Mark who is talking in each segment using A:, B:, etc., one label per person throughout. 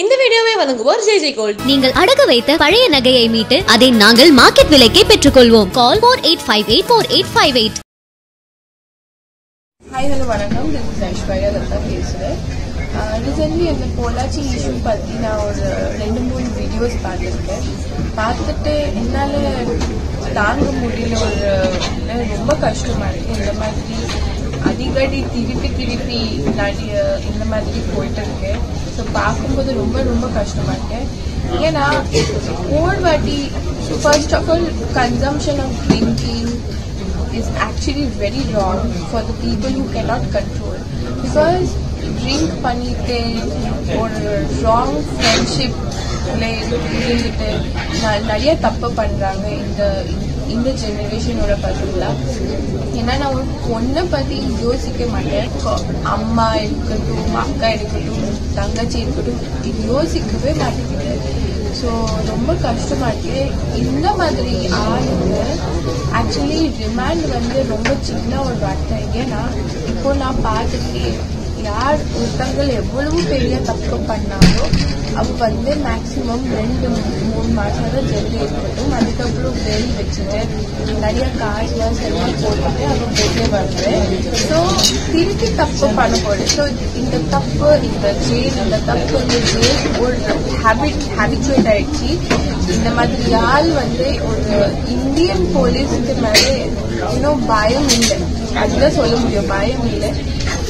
A: இந்த வீடியோவை வழங்குவோர் ஜெய் ஜெய் கோல்ட்.
B: நீங்கள் அடகு வைத்த பழைய நகையை மீட்டு அதை நாங்கள் மார்க்கெட் விலைக்கே பெற்றுக்கொள்வோம். Call four eight five eight four eight five eight.
C: Hi hello வணக்கம். ஐஸ்வர்யா பேசுகிறேன் ரீசென்ட்லி அந்த பொள்ளாச்சி இஷ்யூ பற்றி நான் ஒரு ரெண்டு மூணு வீடியோஸ் பார்த்துருக்கேன். பார்த்துட்டு என்னால் தாங்க முடியல. ஒரு ரொம்ப கஷ்டமாக இருக்குது இந்த மாதிரி அடிக்கடி திருப்பி திருப்பி நிறைய இந்த மாதிரி போயிட்டு இருக்கு ஸோ பார்க்கும்போது ரொம்ப ரொம்ப கஷ்டமாக இருக்கு. ஏன்னா ஓல்ட் வாட்டி first of all consumption of drinking is actually very wrong for the people who cannot control because drink பண்ணிட்டு ஒரு ராங் ஃப்ரெண்ட்ஷிப் இருந்துட்டு ந- நிறைய தப்பு பண்ணுறாங்க இந்த இந்த ஜெனரேஷனோட பசங்களாம் ஏன்னா நான் ஒரு பொண்ணை பத்தி யோசிக்க மாட்டேன். அம்மா இருக்கட்டும் அக்கா இருக்கட்டும் தங்கச்சி இருக்கட்டும் இது யோசிக்கவே மாட்டேங்குது. ஸோ ரொம்ப கஷ்டமா இருக்கு. இந்த மாதிரி ஆளுங்க ஆக்சுவலி ரிமாண்ட் வந்து ரொம்ப சின்ன ஒரு வார்த்தை. ஏன்னா இப்போ நான் பார்த்துருக்கேன் யார் ஒருத்தங்கள் எவ்வளவு பெரிய தப்பு பண்ணாலும் அப்போ வந்து மேக்ஸிமம் ரெண்டு மூணு மாசம் தான் ஜெல்லி இருக்கட்டும் அதுக்கப்புறம் பெயில் வச்சுட்டு நிறைய காசுலாம் செலவு போட்டுட்டு அவன் வெளியே வருது. ஸோ திருப்பி தப்பு பண்ணக்கூடாது ஸோ இந்த தப்பு இந்த ஜெயில் இந்த தப்பு இந்த ஜெயில் ஒரு ஹேபிட் ஹேபிச்சுவேட் ஆயிடுச்சு. இந்த மாதிரி ஆள் வந்து ஒரு இந்தியன் போலீஸுக்கு மேலே இன்னும் பயம் இல்லை. அதுதான் சொல்ல முடியும். பயம் இல்லை.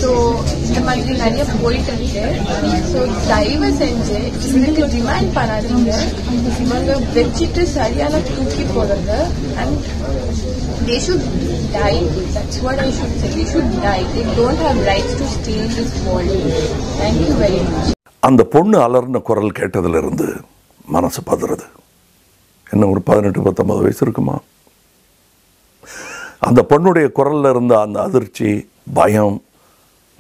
C: ஸோ இந்த மாதிரி நிறைய போயிட்டு இருக்கு ஸோ தயவு செஞ்சு இவங்களுக்கு டிமாண்ட் பண்ணாதீங்க இவங்க வச்சுட்டு சரியான தூக்கி போடுறது and they should die. That's what I should say. They should die. They don't have rights to stay in this world. Thank you very much.
D: அந்த பொண்ணு அலர்ன குரல் கேட்டதிலிருந்து மனசு பதறது என்ன ஒரு பதினெட்டு பத்தொன்பது வயசு இருக்குமா அந்த பொண்ணுடைய குரலில் இருந்த அந்த அதிர்ச்சி பயம்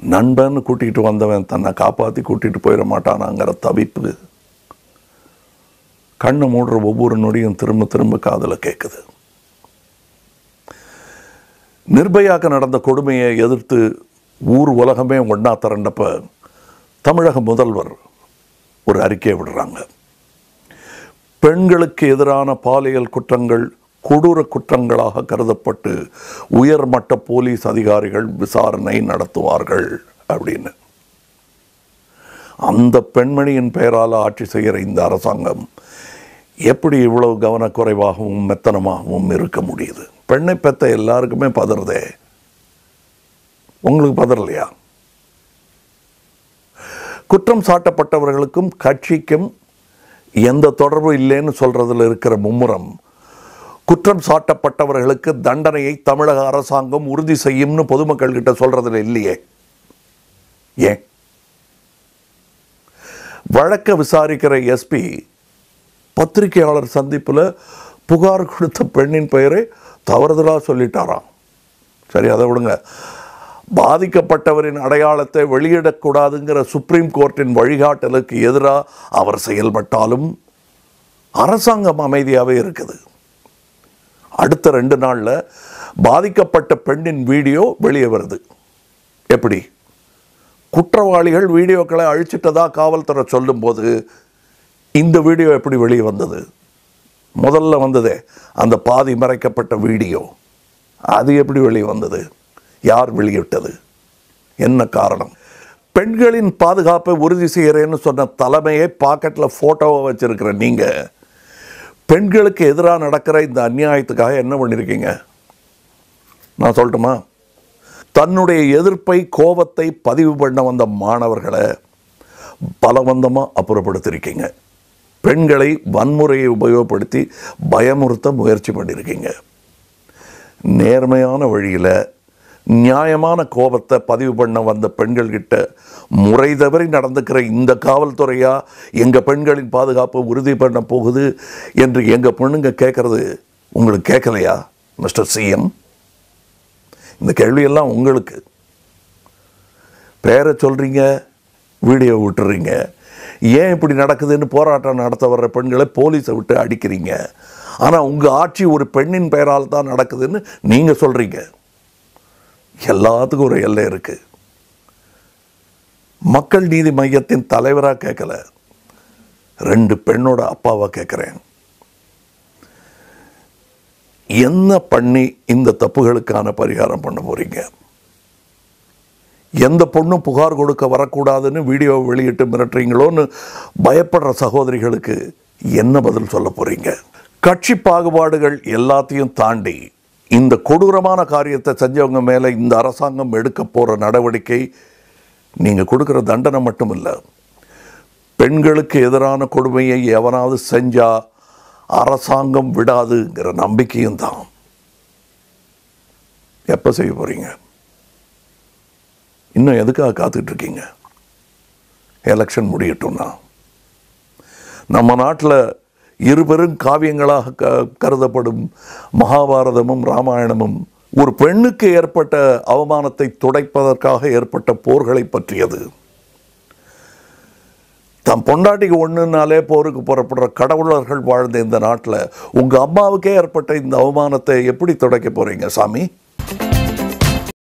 D: நண்பன் கூட்டிகிட்டு வந்தவன் தன்னை காப்பாற்றி கூட்டிகிட்டு போயிட மாட்டானாங்கிற தவிப்பு கண்ணை மூடுற ஒவ்வொரு நொடியும் திரும்ப திரும்ப காதில் கேட்குது நிர்பயாக்க நடந்த கொடுமையை எதிர்த்து ஊர் உலகமே ஒன்றா திரண்டப்ப தமிழக முதல்வர் ஒரு அறிக்கையை விடுறாங்க. பெண்களுக்கு எதிரான பாலியல் குற்றங்கள் கொடூர குற்றங்களாக கருதப்பட்டு உயர்மட்ட போலீஸ் அதிகாரிகள் விசாரணை நடத்துவார்கள் அப்படின்னு. அந்த பெண்மணியின் பெயரால் ஆட்சி செய்கிற இந்த அரசாங்கம் எப்படி இவ்வளவு கவனக்குறைவாகவும் மெத்தனமாகவும் இருக்க முடியுது? பெண்ணை பெத்த எல்லாருக்குமே பதறதே. உங்களுக்கு பதறலையா? குற்றம் சாட்டப்பட்டவர்களுக்கும் கட்சிக்கும் எந்த தொடர்பும் இல்லைன்னு சொல்றதுல இருக்கிற மும்முரம் குற்றம் சாட்டப்பட்டவர்களுக்கு தண்டனையை தமிழக அரசாங்கம் உறுதி செய்யும்னு பொதுமக்கள் கிட்ட இல்லையே. ஏன்? வழக்க விசாரிக்கிற எஸ்பி பத்திரிகையாளர் சந்திப்பில் புகார் கொடுத்த பெண்ணின் பெயரை தவறுதலாக சொல்லிட்டாராம். சரி அதை விடுங்க. பாதிக்கப்பட்டவரின் அடையாளத்தை வெளியிடக்கூடாதுங்கிற சுப்ரீம் கோர்ட்டின் வழிகாட்டலுக்கு எதிராக அவர் செயல்பட்டாலும் அரசாங்கம் அமைதியாகவே இருக்குது. அடுத்த ரெண்டு நாளில் பாதிக்கப்பட்ட பெண்ணின் வீடியோ வெளியே வருது. எப்படி? குற்றவாளிகள் வீடியோக்களை அழிச்சிட்டதா காவல்துறை சொல்லும்போது இந்த வீடியோ எப்படி வெளியே வந்தது? முதல்ல வந்ததே அந்த பாதி மறைக்கப்பட்ட வீடியோ. அது எப்படி வெளியே வந்தது? யார் வெளியிட்டது? என்ன காரணம்? பெண்களின் பாதுகாப்பை உறுதி செய்கிறேன்னு சொன்ன தலைமையை பாக்கெட்டில் ஃபோட்டோவை வச்சுருக்கிற நீங்கள் பெண்களுக்கு எதிராக நடக்கிற இந்த அந்நியாயத்துக்காக என்ன பண்ணியிருக்கீங்க நான் சொல்லட்டுமா? தன்னுடைய எதிர்ப்பை கோபத்தை பதிவு பண்ண வந்த மாணவர்களை பலவந்தமாக அப்புறப்படுத்திருக்கீங்க. பெண்களை வன்முறையை உபயோகப்படுத்தி பயமுறுத்த முயற்சி பண்ணியிருக்கீங்க நேர்மையான வழியில் நியாயமான கோபத்தை பதிவு பண்ண வந்த பெண்கள்கிட்ட முறை தவறி நடந்துக்கிற இந்த காவல்துறையாக எங்கள் பெண்களின் பாதுகாப்பை உறுதி பண்ண போகுது என்று எங்கள் பொண்ணுங்க கேட்குறது உங்களுக்கு கேட்கலையா மிஸ்டர் சிஎம்? இந்த கேள்வியெல்லாம் உங்களுக்கு. பேரை சொல்கிறீங்க வீடியோ விட்டுறீங்க. ஏன் இப்படி நடக்குதுன்னு போராட்டம் நடத்த வர்ற பெண்களை போலீஸை விட்டு அடிக்கிறீங்க? ஆனால் உங்கள் ஆட்சி ஒரு பெண்ணின் பெயரால் தான் நடக்குதுன்னு நீங்கள் சொல்கிறீங்க எல்லாத்துக்கும் ஒரு எல்லை இருக்குது மக்கள் நீதி மையத்தின் தலைவராக கேட்கல ரெண்டு பெண்ணோட அப்பாவாக கேட்குறேன் என்ன பண்ணி இந்த தப்புகளுக்கான பரிகாரம் பண்ண போறீங்க? எந்த பொண்ணும் புகார் கொடுக்க வரக்கூடாதுன்னு வீடியோ வெளியிட்டு மிரட்டுறீங்களோன்னு பயப்படுற சகோதரிகளுக்கு என்ன பதில் சொல்ல போறீங்க? கட்சி பாகுபாடுகள் எல்லாத்தையும் தாண்டி இந்த கொடூரமான காரியத்தை செஞ்சவங்க மேலே இந்த அரசாங்கம் எடுக்க போகிற நடவடிக்கை நீங்கள் கொடுக்குற தண்டனை மட்டும் இல்லை பெண்களுக்கு எதிரான கொடுமையை எவனாவது செஞ்சால் அரசாங்கம் விடாதுங்கிற நம்பிக்கையும் தான். எப்போ செய்ய போகிறீங்க இன்னும் எதுக்காக காத்துட்ருக்கீங்க எலெக்ஷன் முடியட்டும்னா. நம்ம நாட்டில் இருபெரும் காவியங்களாக க கருதப்படும் மகாபாரதமும் ராமாயணமும் ஒரு பெண்ணுக்கு ஏற்பட்ட அவமானத்தை துடைப்பதற்காக ஏற்பட்ட போர்களை பற்றியது. தம் பொண்டாட்டிக்கு ஒன்றுனாலே போருக்கு புறப்படுற கடவுளர்கள் வாழ்ந்த இந்த நாட்டில் உங்கள் அம்மாவுக்கே ஏற்பட்ட இந்த அவமானத்தை எப்படி துடைக்க போகிறீங்க சாமி?